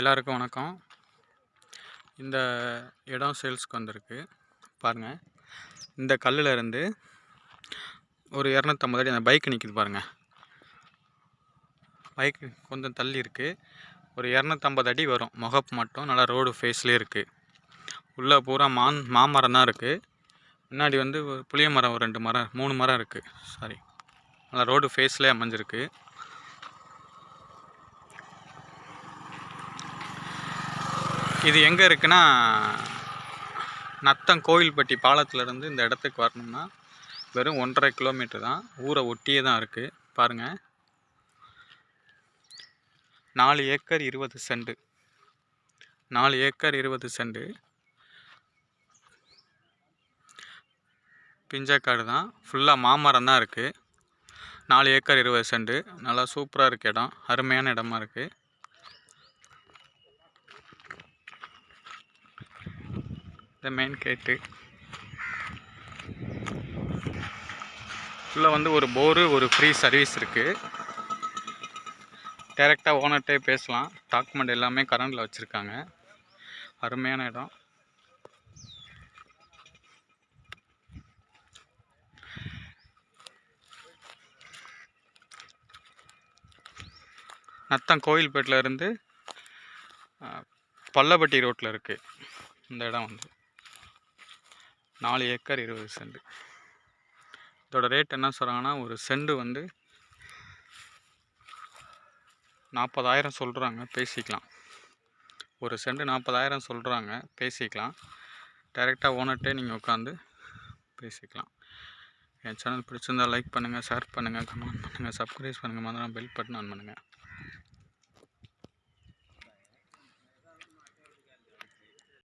எல்லாருக்கும் வணக்கம். இந்த இடம் சேல்ஸ்க்கு வந்திருக்கு. பாருங்கள் இந்த கல்லில் இருந்து ஒரு இரநூத்தம்பது அடி அந்த பைக் நிற்கிது பாருங்கள் பைக் கொஞ்சம் தள்ளி இருக்குது ஒரு இரநூத்தம்பது அடி வரும். முகப்பு மட்டும் நல்லா ரோடு ஃபேஸ்லேயே இருக்குது உள்ளே பூரா மான் மாமரம் தான் இருக்குது முன்னாடி வந்து ஒரு புளிய மரம் ஒரு ரெண்டு மரம் மூணு மரம் இருக்குது சாரி நல்லா ரோடு ஃபேஸ்லேயே அமைஞ்சிருக்கு. இது எங்கே இருக்குன்னா நத்தம் கோவில்பட்டி பாலத்துலேருந்து இந்த இடத்துக்கு வரணும்னா வெறும் ஒன்றரை கிலோமீட்டர் தான். ஊரை ஒட்டியே தான் இருக்குது பாருங்கள் நாலு ஏக்கர் இருபது செண்டு. நாலு ஏக்கர் இருபது செண்டு. பிஞ்சக்காடு தான். ஃபுல்லாக மாமரம் தான் இருக்குது நாலு ஏக்கர் இருபது செண்டு. நல்லா சூப்பராக இருக்குது இடம். அருமையான இடமா இருக்குது இந்த மெயின் கேட்டு. உள்ளே வந்து ஒரு போரு ஒரு ஃப்ரீ சர்வீஸ் இருக்குது டேரெக்டாக ஓனர்கிட்டே பேசலாம். டாக்குமெண்ட் எல்லாமே கரண்டில் வச்சுருக்காங்க. அருமையான இடம். நத்தம் கோயில்பேட்டில் இருந்து பல்லப்பட்டி ரோட்டில் இருக்குது இந்த இடம் வந்து. நாலு ஏக்கர் இருபது சென்ட் இதோட ரேட் என்ன சொல்கிறாங்கன்னா ஒரு செண்டு வந்து நாற்பதாயிரம் சொல்கிறாங்க பேசிக்கலாம். ஒரு செண்டு நாற்பதாயிரம் சொல்கிறாங்க பேசிக்கலாம். டைரெக்டாக ஓனர்கிட்டே நீங்கள் உட்காந்து பேசிக்கலாம். என் சேனல் பிடிச்சிருந்தா லைக் பண்ணுங்கள் ஷேர் பண்ணுங்கள் கமெண்ட் பண்ணுங்கள் சப்ஸ்கிரைப் பண்ணுங்கள் மாதிரி பெல் பட்டன் ஆன் பண்ணுங்கள்